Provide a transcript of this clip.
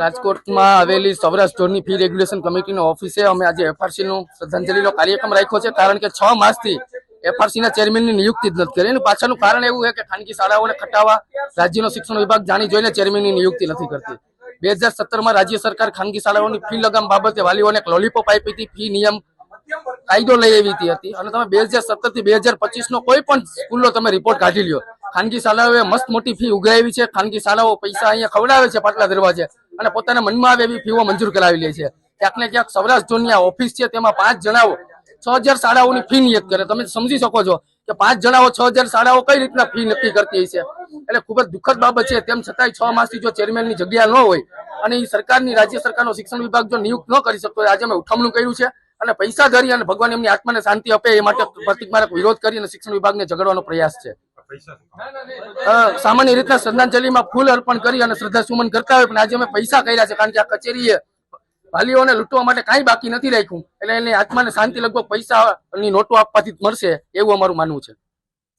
રાજકોટમાં આવેલી સૌરાષ્ટ્ર ઝોનની ફી રેગ્યુલેશન કમિટીની ઓફિસે અમે આજે એફઆરસી નું શ્રદ્ધાંજલિનો કાર્યક્રમ રાખ્યો છે, કારણ કે છ માસથી એફઆરસીના ચેરમેનની નિયુક્તિ જ નથી કરી. અને પાછળનું કારણ એવું છે કે ખાનગી શાળાઓને ખટાવવા રાજ્યનો શિક્ષણ વિભાગ જાણી જોઈને ચેરમેનની નિયુક્તિ નથી કરતી. બે હજાર સત્તરમાં રાજ્ય સરકાર ખાનગી શાળાઓની ફી લગામ બાબતે વાલીઓને લોલીપોપ આપી હતી. ફી નિયમ કાયદો લઈ આવી હતી અને તમે બે હજાર સત્તરથી બે હજાર પચીસ નો કોઈ પણ સ્કૂલનો તમે રિપોર્ટ કાઢી લ્યો. ખાનગી શાળાઓએ મસ્ત મોટી ફી ઉઘરાવી છે. ખાનગી શાળાઓ પૈસા અહીંયા ખવડાવે છે પાટલા દરવાજે. અને પોતાના મનમાં આવે એવી ફીઓ મંજૂર કરાવી લે છે. ક્યાંક ને ક્યાંક સૌરાષ્ટ્ર ઝોનની ઓફિસ છે તેમાં પાંચ જણાઓ છ હજાર શાળાઓની ફી નિયત કરે. તમે સમજી શકો છો કે પાંચ જણાઓ છ હજાર શાળાઓ કઈ રીતના ફી નક્કી કરતી હશે? એટલે ખૂબ જ દુઃખદ બાબત છે. તેમ છતાંય છ માસથી જો ચેરમેનની જગ્યા ન હોય અને એ સરકારની, રાજ્ય સરકારનો શિક્ષણ વિભાગ જો નિયુક્ત ન કરી શકતો આજે અમે ઉઠમણું કર્યું છે અને પૈસા ધરી અને ભગવાન એમની આત્માને શાંતિ આપે એ માટે પ્રતિકમારક વિરોધ કરી અને શિક્ષણ વિભાગને ઝઘડવાનો પ્રયાસ છે. સામાન્ય રીતના શ્રદ્ધાંજલિમાં ફૂલ અર્પણ કરી અને શ્રદ્ધા સુમન કરતા હોય, પણ આજે અમે પૈસા કર્યા છે, કારણ કે આ કચેરીએ વાલીઓને લૂંટવા માટે કાંઈ બાકી નથી રાખ્યું. એટલે એની આત્માને શાંતિ લગભગ પૈસાની નોટો આપવાથી મળશે એવું અમારું માનવું છે.